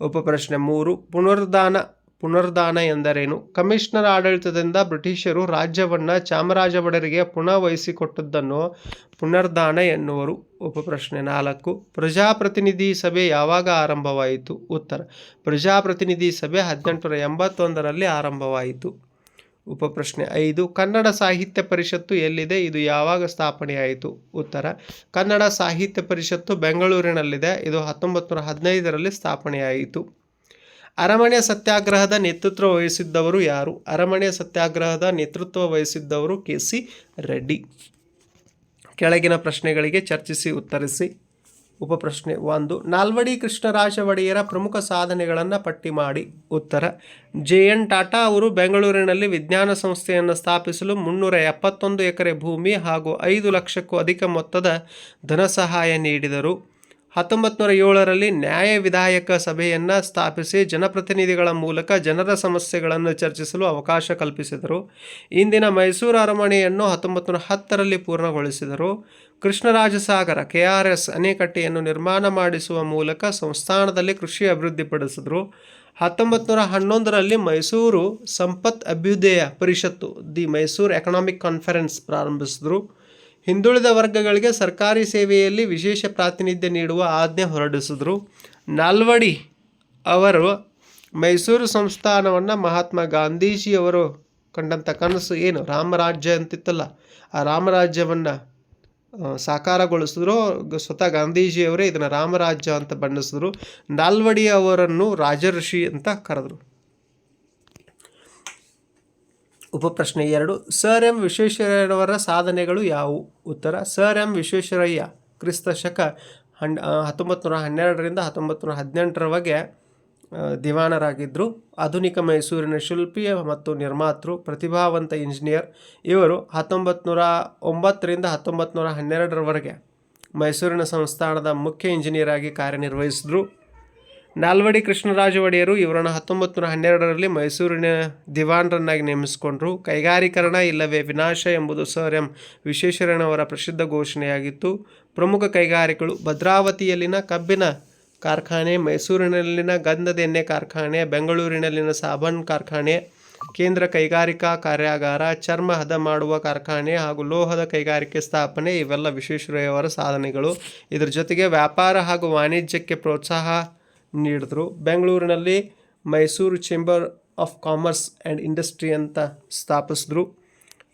ಉಪಪ್ರಶ್ನೆ ಮೂರು, ಪುನರುದ್ಧಾನ ಪುನರುದ್ಧಾನ ಎಂದರೇನು? ಕಮಿಷನರ್ ಆಡಳಿತದಿಂದ ಬ್ರಿಟಿಷರು ರಾಜ್ಯವನ್ನು ಚಾಮರಾಜ ಒಡೆಯರಿಗೆ ಪುನಃ ವಹಿಸಿಕೊಟ್ಟದ್ದನ್ನು ಪುನರ್ದಾನ ಎನ್ನುವರು. ಉಪಪ್ರಶ್ನೆ ನಾಲ್ಕು. ಪ್ರಜಾಪ್ರತಿನಿಧಿ ಸಭೆ ಯಾವಾಗ ಆರಂಭವಾಯಿತು? ಉತ್ತರ. ಪ್ರಜಾಪ್ರತಿನಿಧಿ ಸಭೆ ಹದಿನೆಂಟುನೂರ ಎಂಬತ್ತೊಂದರಲ್ಲಿ ಆರಂಭವಾಯಿತು. ಉಪಪ್ರಶ್ನೆ ಐದು. ಕನ್ನಡ ಸಾಹಿತ್ಯ ಪರಿಷತ್ತು ಎಲ್ಲಿದೆ? ಇದು ಯಾವಾಗ ಸ್ಥಾಪನೆಯಾಯಿತು? ಉತ್ತರ. ಕನ್ನಡ ಸಾಹಿತ್ಯ ಪರಿಷತ್ತು ಬೆಂಗಳೂರಿನಲ್ಲಿದೆ. ಇದು ಹತ್ತೊಂಬತ್ತು ನೂರ ಹದಿನೈದರಲ್ಲಿ ಸ್ಥಾಪನೆಯಾಯಿತು. ಅರಮನೆ ಸತ್ಯಾಗ್ರಹದ ನೇತೃತ್ವ ವಹಿಸಿದ್ದವರು ಯಾರು? ಅರಮನೆ ಸತ್ಯಾಗ್ರಹದ ನೇತೃತ್ವ ವಹಿಸಿದ್ದವರು ಕೆ ಸಿ ರೆಡ್ಡಿ. ಕೆಳಗಿನ ಪ್ರಶ್ನೆಗಳಿಗೆ ಚರ್ಚಿಸಿ, ಉತ್ತರಿಸಿ. ಉಪಪ್ರಶ್ನೆ ಒಂದು, ನಾಲ್ವಡಿ ಕೃಷ್ಣರಾಜ ಒಡೆಯರ ಪ್ರಮುಖ ಸಾಧನೆಗಳನ್ನು ಪಟ್ಟಿ ಮಾಡಿ. ಉತ್ತರ ಜೆ ಎನ್ ಟಾಟಾ ಅವರು ಬೆಂಗಳೂರಿನಲ್ಲಿ ವಿಜ್ಞಾನ ಸಂಸ್ಥೆಯನ್ನು ಸ್ಥಾಪಿಸಲು ಮುನ್ನೂರ ಎಪ್ಪತ್ತೊಂದು ಎಕರೆ ಭೂಮಿ ಹಾಗೂ ಐದು ಲಕ್ಷಕ್ಕೂ ಅಧಿಕ ಮೊತ್ತದ ಧನ ಸಹಾಯ ನೀಡಿದರು. ಹತ್ತೊಂಬತ್ತು ನೂರ ಏಳರಲ್ಲಿ ನ್ಯಾಯ ವಿಧಾಯಕ ಸಭೆಯನ್ನು ಸ್ಥಾಪಿಸಿ ಜನಪ್ರತಿನಿಧಿಗಳ ಮೂಲಕ ಜನರ ಸಮಸ್ಯೆಗಳನ್ನು ಚರ್ಚಿಸಲು ಅವಕಾಶ ಕಲ್ಪಿಸಿದರು. ಇಂದಿನ ಮೈಸೂರು ಅರಮನೆಯನ್ನು ಹತ್ತೊಂಬತ್ತು ನೂರ ಹತ್ತರಲ್ಲಿ ಪೂರ್ಣಗೊಳಿಸಿದರು. ಕೃಷ್ಣರಾಜಸಾಗರ ಕೆ ಆರ್ ಎಸ್ ಅಣೆಕಟ್ಟೆಯನ್ನು ನಿರ್ಮಾಣ ಮಾಡಿಸುವ ಮೂಲಕ ಸಂಸ್ಥಾನದಲ್ಲಿ ಕೃಷಿ ಅಭಿವೃದ್ಧಿಪಡಿಸಿದರು. ಹತ್ತೊಂಬತ್ತು ನೂರ ಹನ್ನೊಂದರಲ್ಲಿ ಮೈಸೂರು ಸಂಪತ್ ಅಭ್ಯುದಯ ಪರಿಷತ್ತು, ದಿ ಮೈಸೂರು ಎಕನಾಮಿಕ್ ಕಾನ್ಫರೆನ್ಸ್ ಪ್ರಾರಂಭಿಸಿದರು. ಹಿಂದುಳಿದ ವರ್ಗಗಳಿಗೆ ಸರ್ಕಾರಿ ಸೇವೆಯಲ್ಲಿ ವಿಶೇಷ ಪ್ರಾತಿನಿಧ್ಯ ನೀಡುವ ಆಜ್ಞೆ ಹೊರಡಿಸಿದರು. ನಾಲ್ವಡಿ ಅವರು ಮೈಸೂರು ಸಂಸ್ಥಾನವನ್ನು ಮಹಾತ್ಮ ಗಾಂಧೀಜಿಯವರು ಕಂಡಂಥ ಕನಸು ಏನು? ರಾಮರಾಜ್ಯ ಅಂತಿತ್ತಲ್ಲ. ಆ ರಾಮರಾಜ್ಯವನ್ನು ಸಾಕಾರಗೊಳಿಸಿದ್ರು. ಸ್ವತಃ ಗಾಂಧೀಜಿಯವರೇ ಇದನ್ನು ರಾಮರಾಜ್ಯ ಅಂತ ಬಣ್ಣಿಸಿದ್ರು. ನಾಲ್ವಡಿ ಅವರನ್ನು ರಾಜಋಷಿ ಅಂತ ಕರೆದರು. ಉಪಪ್ರಶ್ನೆ ಎರಡು. ಸರ್ ಎಂ ವಿಶ್ವೇಶ್ವರಯ್ಯನವರ ಸಾಧನೆಗಳು ಯಾವುವು? ಉತ್ತರ, ಸರ್ ಎಂ ವಿಶ್ವೇಶ್ವರಯ್ಯ, ಕ್ರಿಸ್ತ ಶಕ, ಹನ್ ಹತ್ತೊಂಬತ್ತು ನೂರ ಹನ್ನೆರಡರಿಂದ ಹತ್ತೊಂಬತ್ತು ಹದಿನೆಂಟರವರೆಗೆ ದಿವಾನರಾಗಿದ್ದರು ಆಧುನಿಕ ಮೈಸೂರಿನ ಶಿಲ್ಪಿ ಮತ್ತು ನಿರ್ಮಾತೃ, ಪ್ರತಿಭಾವಂತ ಇಂಜಿನಿಯರ್. ಇವರು ಹತ್ತೊಂಬತ್ತು ನೂರ ಒಂಬತ್ತರಿಂದ ಹತ್ತೊಂಬತ್ತು ನೂರ ಹನ್ನೆರಡರವರೆಗೆ ಮೈಸೂರಿನ ಸಂಸ್ಥಾನದ ಮುಖ್ಯ ಇಂಜಿನಿಯರ್ ಆಗಿ ಕಾರ್ಯನಿರ್ವಹಿಸಿದರು. ನಾಲ್ವಡಿ ಕೃಷ್ಣರಾಜ ಒಡೆಯರು ಇವರನ್ನು ಹತ್ತೊಂಬತ್ತು ನೂರ ಹನ್ನೆರಡರಲ್ಲಿ ಮೈಸೂರಿನ ದಿವಾನ್ರನ್ನಾಗಿ ನೇಮಿಸಿಕೊಂಡರು. ಕೈಗಾರೀಕರಣ ಇಲ್ಲವೇ ವಿನಾಶ ಎಂಬುದು ಸರ್ ಎಂ ವಿಶ್ವೇಶ್ವರಯ್ಯನವರ ಪ್ರಸಿದ್ಧ ಘೋಷಣೆಯಾಗಿತ್ತು. ಪ್ರಮುಖ ಕೈಗಾರಿಕೆಗಳು ಭದ್ರಾವತಿಯಲ್ಲಿನ ಕಬ್ಬಿನ ಕಾರ್ಖಾನೆ, ಮೈಸೂರಿನಲ್ಲಿನ ಗಂಧದ ಎಣ್ಣೆ ಕಾರ್ಖಾನೆ, ಬೆಂಗಳೂರಿನಲ್ಲಿನ ಸಾಬನ್ ಕಾರ್ಖಾನೆ, ಕೇಂದ್ರ ಕೈಗಾರಿಕಾ ಕಾರ್ಯಾಗಾರ, ಚರ್ಮ ಹದ ಮಾಡುವ ಕಾರ್ಖಾನೆ ಹಾಗೂ ಲೋಹದ ಕೈಗಾರಿಕೆ ಸ್ಥಾಪನೆ ಇವೆಲ್ಲ ವಿಶ್ವೇಶ್ವರಯ್ಯವರ ಸಾಧನೆಗಳು. ಇದರ ಜೊತೆಗೆ ವ್ಯಾಪಾರ ಹಾಗೂ ವಾಣಿಜ್ಯಕ್ಕೆ ಪ್ರೋತ್ಸಾಹ ನೀಡಿದ್ರು. ಬೆಂಗಳೂರಿನಲ್ಲಿ Mysore chamber of commerce and industry ಅಂತ ಸ್ಥಾಪಿಸಿದ್ರು.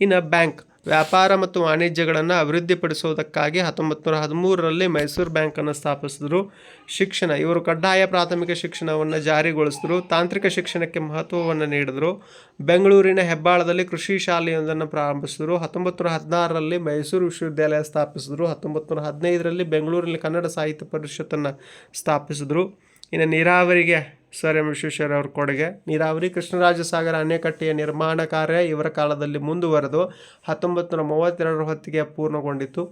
ಇನ್ನು ಬ್ಯಾಂಕ್, ವ್ಯಾಪಾರ ಮತ್ತು ವಾಣಿಜ್ಯಗಳನ್ನು ಅಭಿವೃದ್ಧಿಪಡಿಸುವುದಕ್ಕಾಗಿ ಹತ್ತೊಂಬತ್ತು ನೂರ ಹದಿಮೂರರಲ್ಲಿ ಮೈಸೂರು ಬ್ಯಾಂಕನ್ನು ಸ್ಥಾಪಿಸಿದ್ರು. ಶಿಕ್ಷಣ, ಇವರು ಕಡ್ಡಾಯ ಪ್ರಾಥಮಿಕ ಶಿಕ್ಷಣವನ್ನು ಜಾರಿಗೊಳಿಸಿದ್ರು. ತಾಂತ್ರಿಕ ಶಿಕ್ಷಣಕ್ಕೆ ಮಹತ್ವವನ್ನು ನೀಡಿದರು. ಬೆಂಗಳೂರಿನ ಹೆಬ್ಬಾಳದಲ್ಲಿ ಕೃಷಿ ಶಾಲೆಯೊಂದನ್ನು ಪ್ರಾರಂಭಿಸಿದರು. ಹತ್ತೊಂಬತ್ತು ನೂರ ಹದಿನಾರರಲ್ಲಿ ಮೈಸೂರು ವಿಶ್ವವಿದ್ಯಾಲಯ ಸ್ಥಾಪಿಸಿದ್ರು. ಹತ್ತೊಂಬತ್ತು ನೂರ ಹದಿನೈದರಲ್ಲಿ ಬೆಂಗಳೂರಿನಲ್ಲಿ ಕನ್ನಡ ಸಾಹಿತ್ಯ ಪರಿಷತ್ತನ್ನು ಸ್ಥಾಪಿಸಿದರು. ಇನ್ನು ನೀರಾವರಿಗೆ, ಸರ್ ಎಂ ವಿಶ್ವೇಶ್ವರ ಅವ್ರ ಕೊಡುಗೆ. ನೀರಾವರಿ ಕೃಷ್ಣರಾಜ ಸಾಗರ ಅಣೆಕಟ್ಟೆಯ ನಿರ್ಮಾಣ ಕಾರ್ಯ ಇವರ ಕಾಲದಲ್ಲಿ ಮುಂದುವರೆದು ಹತ್ತೊಂಬತ್ತು ನೂರ ಮೂವತ್ತೆರಡರ ಹೊತ್ತಿಗೆ ಪೂರ್ಣಗೊಂಡಿತು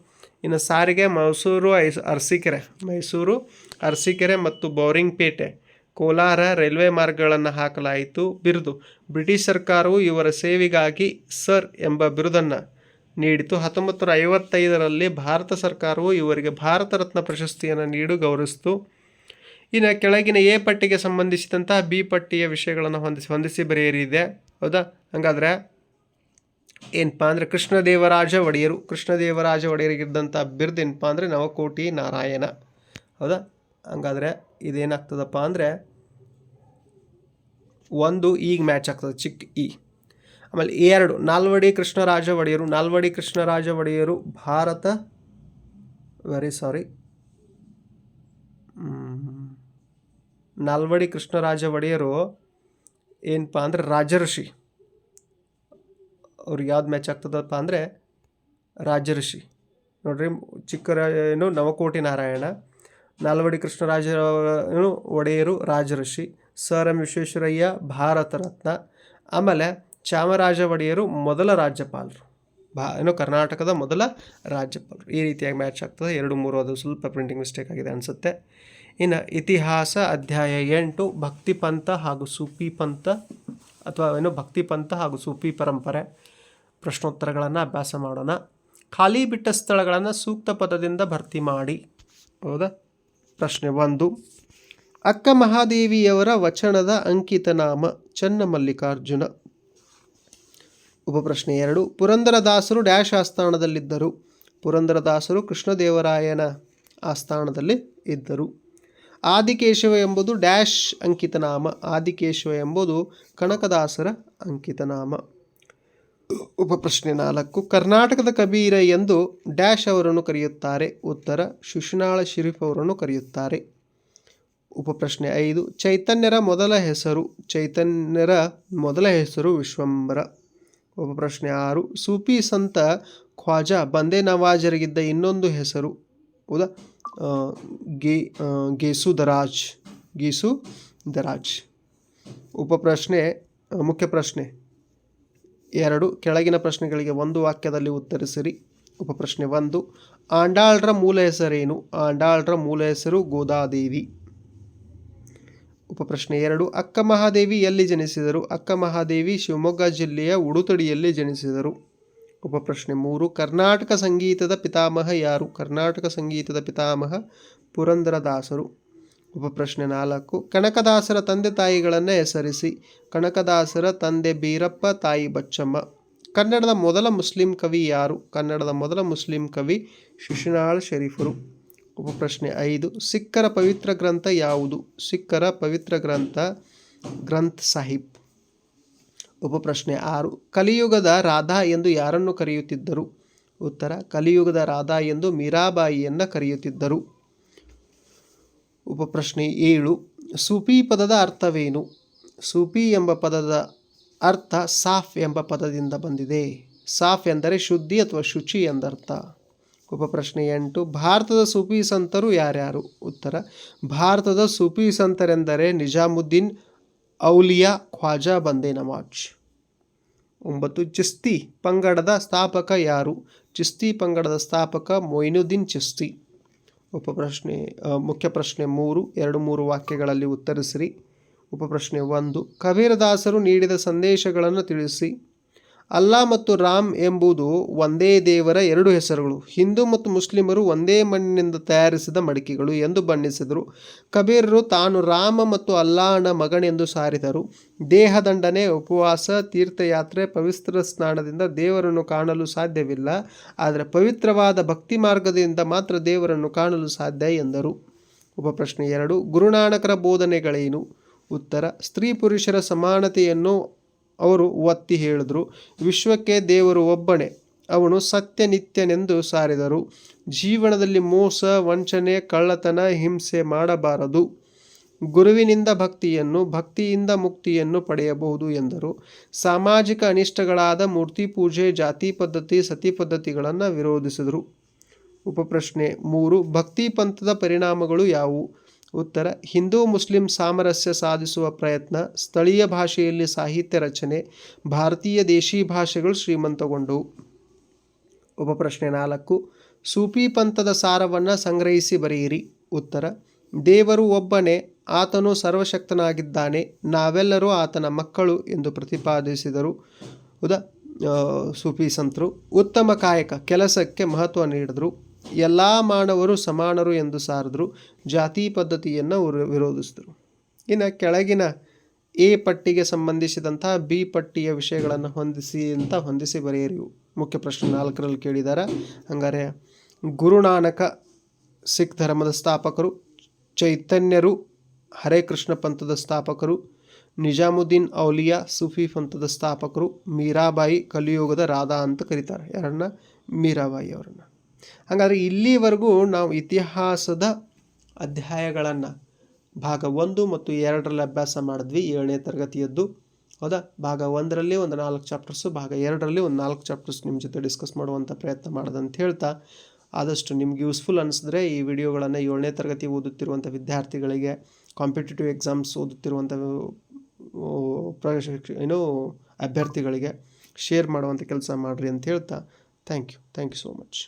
ಇನ್ನು ಸಾರಿಗೆ, ಮೈಸೂರು, ಐಸ್, ಅರಸೀಕೆರೆ, ಮೈಸೂರು, ಅರಸೀಕೆರೆ ಮತ್ತು ಬೋರಿಂಗ್ಪೇಟೆ, ಕೋಲಾರ ರೈಲ್ವೆ ಮಾರ್ಗಗಳನ್ನು ಹಾಕಲಾಯಿತು. ಬಿರುದು, ಬ್ರಿಟಿಷ್ ಸರ್ಕಾರವು ಇವರ ಸೇವೆಗಾಗಿ ಸರ್ ಎಂಬ ಬಿರುದನ್ನು ನೀಡಿತು ಹತ್ತೊಂಬತ್ತು ನೂರ ಐವತ್ತೈದರಲ್ಲಿ ಭಾರತ ಸರ್ಕಾರವು ಇವರಿಗೆ ಭಾರತ ರತ್ನ ಪ್ರಶಸ್ತಿಯನ್ನು ನೀಡು ಗೌರವಿಸಿತು. ಇನ್ನು ಕೆಳಗಿನ ಎ ಪಟ್ಟಿಗೆ ಸಂಬಂಧಿಸಿದಂತಹ ಬಿ ಪಟ್ಟಿಯ ವಿಷಯಗಳನ್ನು ಹೊಂದಿಸಿ ಹೊಂದಿಸಿ ಬರೆಯಿರಿ ಇದೆ ಹೌದಾ? ಹಾಗಾದರೆ ಏನಪ್ಪ ಅಂದರೆ ಕೃಷ್ಣದೇವರಾಜ ಒಡೆಯರು. ಕೃಷ್ಣದೇವರಾಜ ಒಡೆಯರಿಗಿದ್ದಂಥ ಬಿರ್ದು ಏನಪ್ಪ ಅಂದರೆ ನವಕೋಟಿ ನಾರಾಯಣ. ಹೌದಾ? ಹಂಗಾದರೆ ಇದೇನಾಗ್ತದಪ್ಪ ಅಂದರೆ ಒಂದು ಈಗ ಮ್ಯಾಚ್ ಆಗ್ತದೆ ಚಿಕ್ಕ ಇ ಆಮೇಲೆ ಎರಡು, ನಾಲ್ವಡಿ ಕೃಷ್ಣರಾಜ ಒಡೆಯರು. ನಾಲ್ವಡಿ ಕೃಷ್ಣರಾಜ ಒಡೆಯರು ಭಾರತ ವೆರಿ ಸಾರಿ ನಾಲ್ವಡಿ ಕೃಷ್ಣರಾಜ ಒಡೆಯರು ಏನಪ್ಪ ಅಂದರೆ ರಾಜಋಷಿ. ಅವ್ರಿಗೆ ಯಾವ್ದು ಮ್ಯಾಚ್ ಆಗ್ತದಪ್ಪ ಅಂದರೆ ರಾಜಋಷಿ. ನೋಡ್ರಿ ಏನು ನವಕೋಟಿ ನಾರಾಯಣ, ನಾಲ್ವಡಿ ಕೃಷ್ಣರಾಜ ಒಡೆಯರು ರಾಜಋಷಿ ಸರ್ ಎಂ ವಿಶ್ವೇಶ್ವರಯ್ಯ ಭಾರತ ರತ್ನ, ಆಮೇಲೆ ಚಾಮರಾಜ ಒಡೆಯರು ಮೊದಲ ರಾಜ್ಯಪಾಲರು. ಭಾ ಏನು ಕರ್ನಾಟಕದ ಮೊದಲ ರಾಜ್ಯಪಾಲರು. ಈ ರೀತಿಯಾಗಿ ಮ್ಯಾಚ್ ಆಗ್ತದೆ. ಎರಡು ಮೂರು ಅದು ಸ್ವಲ್ಪ ಪ್ರಿಂಟಿಂಗ್ ಮಿಸ್ಟೇಕ್ ಆಗಿದೆ ಅನಿಸುತ್ತೆ. ಇನ್ನು ಇತಿಹಾಸ ಅಧ್ಯಾಯ ಎಂಟು ಭಕ್ತಿ ಪಂಥ ಹಾಗೂ ಸೂಫಿ ಪಂಥ ಅಥವಾ ಏನು ಭಕ್ತಿ ಪಂಥ ಹಾಗೂ ಸೂಫಿ ಪರಂಪರೆ. ಪ್ರಶ್ನೋತ್ತರಗಳನ್ನು ಅಭ್ಯಾಸ ಮಾಡೋಣ. ಖಾಲಿ ಬಿಟ್ಟ ಸ್ಥಳಗಳನ್ನು ಸೂಕ್ತ ಪದದಿಂದ ಭರ್ತಿ ಮಾಡಿ. ಹೌದಾ? ಪ್ರಶ್ನೆ ಒಂದು. ಅಕ್ಕ ಮಹಾದೇವಿಯವರ ವಚನದ ಅಂಕಿತ ನಾಮ ಚನ್ನಮಲ್ಲಿಕಾರ್ಜುನ ಉಪಪ್ರಶ್ನೆ ಎರಡು. ಪುರಂದರದಾಸರು ಡ್ಯಾಶ್ ಆಸ್ಥಾನದಲ್ಲಿದ್ದರು. ಪುರಂದರದಾಸರು ಕೃಷ್ಣದೇವರಾಯನ ಆಸ್ಥಾನದಲ್ಲಿ ಇದ್ದರು. ಆದಿಕೇಶವ ಎಂಬುದು ಡ್ಯಾಶ್ ಅಂಕಿತನಾಮ. ಆದಿಕೇಶವ ಎಂಬುದು ಕನಕದಾಸರ ಅಂಕಿತನಾಮ. ಉಪಪ್ರಶ್ನೆ ನಾಲ್ಕು. ಕರ್ನಾಟಕದ ಕಬೀರ ಎಂದು ಡ್ಯಾಶ್ ಅವರನ್ನು ಕರೆಯುತ್ತಾರೆ. ಉತ್ತರ, ಶುಶುನಾಳ ಶರೀಫ್ ಅವರನ್ನು ಕರೆಯುತ್ತಾರೆ. ಉಪಪ್ರಶ್ನೆ ಐದು. ಚೈತನ್ಯರ ಮೊದಲ ಹೆಸರು, ಚೈತನ್ಯರ ಮೊದಲ ಹೆಸರು ವಿಶ್ವಂಬರ ಉಪಪ್ರಶ್ನೆ ಆರು. ಸೂಫಿ ಸಂತ ಖ್ವಾಜಾ, ಬಂದೇ ನವಾಜರಿಗಿದ್ದ ಇನ್ನೊಂದು ಹೆಸರು ಹೌದಾ ಗೆ ಗೇಸು ದರಾಜ್, ಗೀಸು ದರಾಜ್. ಉಪಪ್ರಶ್ನೆ ಮುಖ್ಯ ಪ್ರಶ್ನೆ. ಎರಡು, ಕೆಳಗಿನ ಪ್ರಶ್ನೆಗಳಿಗೆ ಒಂದು ವಾಕ್ಯದಲ್ಲಿ ಉತ್ತರಿಸಿರಿ. ಉಪಪ್ರಶ್ನೆ ಒಂದು, ಆಂಡಾಳ್ರ ಮೂಲ ಹೆಸರೇನು? ಆಂಡಾಳ್ರ ಮೂಲ ಹೆಸರು ಗೋದಾದೇವಿ. ಉಪಪ್ರಶ್ನೆ ಎರಡು, ಅಕ್ಕ ಮಹಾದೇವಿ ಎಲ್ಲಿ ಜನಿಸಿದರು? ಅಕ್ಕ ಮಹಾದೇವಿ ಶಿವಮೊಗ್ಗ ಜಿಲ್ಲೆಯ ಉಡುತಡಿಯಲ್ಲಿ ಜನಿಸಿದರು. ಉಪಪ್ರಶ್ನೆ ಮೂರು, ಕರ್ನಾಟಕ ಸಂಗೀತದ ಪಿತಾಮಹ ಯಾರು? ಕರ್ನಾಟಕ ಸಂಗೀತದ ಪಿತಾಮಹ ಪುರಂದರದಾಸರು. ಉಪಪ್ರಶ್ನೆ ನಾಲ್ಕು, ಕನಕದಾಸರ ತಂದೆ ತಾಯಿಗಳನ್ನು ಹೆಸರಿಸಿ. ಕನಕದಾಸರ ತಂದೆ ಬೀರಪ್ಪ, ತಾಯಿ ಬಚ್ಚಮ್ಮ. ಕನ್ನಡದ ಮೊದಲ ಮುಸ್ಲಿಂ ಕವಿ ಯಾರು? ಕನ್ನಡದ ಮೊದಲ ಮುಸ್ಲಿಂ ಕವಿ ಶಿಶುನಾಳ್ ಶರೀಫರು. ಉಪಪ್ರಶ್ನೆ ಐದು, ಸಿಖ್ಖರ ಪವಿತ್ರ ಗ್ರಂಥ ಯಾವುದು? ಸಿಖ್ಖರ ಪವಿತ್ರ ಗ್ರಂಥ, ಗ್ರಂಥ್ ಸಾಹಿಬ್. ಉಪಪ್ರಶ್ನೆ ಆರು, ಕಲಿಯುಗದ ರಾಧಾ ಎಂದು ಯಾರನ್ನು ಕರೆಯುತ್ತಿದ್ದರು? ಉತ್ತರ, ಕಲಿಯುಗದ ರಾಧಾ ಎಂದು ಮೀರಾಬಾಯಿಯನ್ನು ಕರೆಯುತ್ತಿದ್ದರು. ಉಪಪ್ರಶ್ನೆ ಏಳು, ಸೂಫಿ ಪದದ ಅರ್ಥವೇನು? ಸೂಫಿ ಎಂಬ ಪದದ ಅರ್ಥ ಸಾಫ್ ಎಂಬ ಪದದಿಂದ ಬಂದಿದೆ. ಸಾಫ್ ಎಂದರೆ ಶುದ್ಧಿ ಅಥವಾ ಶುಚಿ ಎಂದರ್ಥ. ಉಪಪ್ರಶ್ನೆ ಎಂಟು, ಭಾರತದ ಸೂಫಿ ಸಂತರು ಯಾರ್ಯಾರು? ಉತ್ತರ, ಭಾರತದ ಸೂಫಿ ಸಂತರೆಂದರೆ ನಿಜಾಮುದ್ದೀನ್ ಔಲಿಯಾ ಖ್ವಾಜಾ ಬಂದೆ ನವಾಜ್ ಒಂಬತ್ತು, ಚಿಸ್ತಿ ಪಂಗಡದ ಸ್ಥಾಪಕ ಯಾರು? ಚಿಸ್ತಿ ಪಂಗಡದ ಸ್ಥಾಪಕ ಮೊಯ್ನುದ್ದೀನ್ ಚಿಸ್ತಿ. ಉಪಪ್ರಶ್ನೆ ಮುಖ್ಯ ಪ್ರಶ್ನೆ ಮೂರು, ಎರಡು, ಮೂರು ವಾಕ್ಯಗಳಲ್ಲಿ ಉತ್ತರಿಸಿರಿ. ಉಪಪ್ರಶ್ನೆ ಒಂದು, ಕಬೀರದಾಸರು ನೀಡಿದ ಸಂದೇಶಗಳನ್ನು ತಿಳಿಸಿ. ಅಲ್ಲಾ ಮತ್ತು ರಾಮ್ ಎಂಬುದು ಒಂದೇ ದೇವರ ಎರಡು ಹೆಸರುಗಳು. ಹಿಂದೂ ಮತ್ತು ಮುಸ್ಲಿಮರು ಒಂದೇ ಮಣ್ಣಿನಿಂದ ತಯಾರಿಸಿದ ಮಡಿಕೆಗಳು ಎಂದು ಬಣ್ಣಿಸಿದರು. ಕಬೀರರು ತಾನು ರಾಮ ಮತ್ತು ಅಲ್ಲಾಹನ ಮಗನೆಂದು ಸಾರಿದರು. ದೇಹದಂಡನೆ, ಉಪವಾಸ, ತೀರ್ಥಯಾತ್ರೆ, ಪವಿತ್ರ ಸ್ನಾನದಿಂದ ದೇವರನ್ನು ಕಾಣಲು ಸಾಧ್ಯವಿಲ್ಲ. ಆದರೆ ಪವಿತ್ರವಾದ ಭಕ್ತಿ ಮಾರ್ಗದಿಂದ ಮಾತ್ರ ದೇವರನ್ನು ಕಾಣಲು ಸಾಧ್ಯ ಎಂದರು. ಉಪಪ್ರಶ್ನೆ ಎರಡು. ಗುರುನಾನಕರ ಬೋಧನೆಗಳೇನು? ಉತ್ತರ. ಸ್ತ್ರೀ ಪುರುಷರ ಸಮಾನತೆಯನ್ನು ಅವರು ಒತ್ತಿ ಹೇಳಿದರು, ವಿಶ್ವಕ್ಕೆ ದೇವರು ಒಬ್ಬನೇ, ಅವನು ಸತ್ಯ ನಿತ್ಯನೆಂದು ಸಾರಿದರು. ಜೀವನದಲ್ಲಿ ಮೋಸ, ವಂಚನೆ, ಕಳ್ಳತನ, ಹಿಂಸೆ ಮಾಡಬಾರದು. ಗುರುವಿನಿಂದ ಭಕ್ತಿಯನ್ನು, ಭಕ್ತಿಯಿಂದ ಮುಕ್ತಿಯನ್ನು ಪಡೆಯಬಹುದು ಎಂದರು. ಸಾಮಾಜಿಕ ಅನಿಷ್ಟಗಳಾದ ಮೂರ್ತಿ ಪೂಜೆ, ಜಾತಿ ಪದ್ಧತಿ, ಸತಿ ಪದ್ಧತಿಗಳನ್ನು ವಿರೋಧಿಸಿದರು. ಉಪಪ್ರಶ್ನೆ ಮೂರು, ಭಕ್ತಿ ಪಂಥದ ಪರಿಣಾಮಗಳು ಯಾವುವು? ಉತ್ತರ ಹಿಂದೂ ಮುಸ್ಲಿಂ ಸಾಮರಸ್ಯ ಸಾಧಿಸುವ ಪ್ರಯತ್ನ ಸ್ಥಳೀಯ ಭಾಷೆಯಲ್ಲಿ ಸಾಹಿತ್ಯ ರಚನೆ ಭಾರತೀಯ ದೇಶಿ ಭಾಷೆಗಳು ಶ್ರೀಮಂತಗೊಂಡವು ಉಪಪ್ರಶ್ನೆ ನಾಲ್ಕು ಸೂಫಿ ಪಂಥದ ಸಾರವನ್ನು ಸಂಗ್ರಹಿಸಿ ಬರೆಯಿರಿ. ಉತ್ತರ ದೇವರು ಒಬ್ಬನೇ ಆತನು ಸರ್ವಶಕ್ತನಾಗಿದ್ದಾನೆ ನಾವೆಲ್ಲರೂ ಆತನ ಮಕ್ಕಳು ಎಂದು ಪ್ರತಿಪಾದಿಸಿದರು. ಆ, ಸೂಫಿ ಸಂತರು ಉತ್ತಮ ಕಾಯಕ ಕೆಲಸಕ್ಕೆ ಮಹತ್ವ ನೀಡಿದರು. ಎಲ್ಲ ಮಾನವರು ಸಮಾನರು ಎಂದು ಸಾರಿದ್ರು, ಜಾತಿ ಪದ್ಧತಿಯನ್ನು ವಿರೋಧಿಸಿದರು. ಇನ್ನು ಕೆಳಗಿನ ಎ ಪಟ್ಟಿಗೆ ಸಂಬಂಧಿಸಿದಂತಹ ಬಿ ಪಟ್ಟಿಯ ವಿಷಯಗಳನ್ನು ಹೊಂದಿಸಿ ಅಂತ ಹೊಂದಿಸಿ ಬರೆಯಿರಿ. ಮುಖ್ಯ ಪ್ರಶ್ನೆ ನಾಲ್ಕರಲ್ಲಿ ಕೇಳಿದ್ದಾರೆ ಹಂಗಾರೆ ಗುರುನಾನಕ ಸಿಖ್ ಧರ್ಮದ ಸ್ಥಾಪಕರು, ಚೈತನ್ಯರು ಹರೇ ಕೃಷ್ಣ ಪಂಥದ ಸ್ಥಾಪಕರು, ನಿಜಾಮುದ್ದೀನ್ ಔಲಿಯಾ ಸೂಫಿ ಪಂಥದ ಸ್ಥಾಪಕರು, ಮೀರಾಬಾಯಿ ಕಲಿಯುಗದ ರಾಧಾ ಅಂತ ಕರೀತಾರೆ. ಯಾರನ್ನ? ಮೀರಾಬಾಯಿ ಅವರನ್ನು. ಹಾಗಾದರೆ ಇಲ್ಲಿವರೆಗೂ ನಾವು ಇತಿಹಾಸದ ಅಧ್ಯಾಯಗಳನ್ನು ಭಾಗ ಒಂದು ಮತ್ತು ಎರಡರಲ್ಲಿ ಅಭ್ಯಾಸ ಮಾಡಿದ್ವಿ, ಏಳನೇ ತರಗತಿಯದ್ದು. ಹೌದಾ? ಭಾಗ ಒಂದರಲ್ಲಿ ಒಂದು ನಾಲ್ಕು ಚಾಪ್ಟರ್ಸು ಭಾಗ ಎರಡರಲ್ಲಿ ಒಂದು ನಾಲ್ಕು ಚಾಪ್ಟರ್ಸ್ ನಿಮ್ಮ ಜೊತೆ ಡಿಸ್ಕಸ್ ಮಾಡುವಂಥ ಪ್ರಯತ್ನ ಮಾಡೋದಂತ ಹೇಳ್ತಾ, ಆದಷ್ಟು ನಿಮ್ಗೆ ಯೂಸ್ಫುಲ್ ಅನಿಸಿದ್ರೆ ಈ ವಿಡಿಯೋಗಳನ್ನು ಏಳನೇ ತರಗತಿ ಓದುತ್ತಿರುವಂಥ ವಿದ್ಯಾರ್ಥಿಗಳಿಗೆ ಕಾಂಪಿಟೇಟಿವ್ ಎಕ್ಸಾಮ್ಸ್ ಓದುತ್ತಿರುವಂಥ ಏನು, ಅಭ್ಯರ್ಥಿಗಳಿಗೆ ಶೇರ್ ಮಾಡುವಂಥ ಕೆಲಸ ಮಾಡಿರಿ ಅಂತ ಹೇಳ್ತಾ thank you thank you so much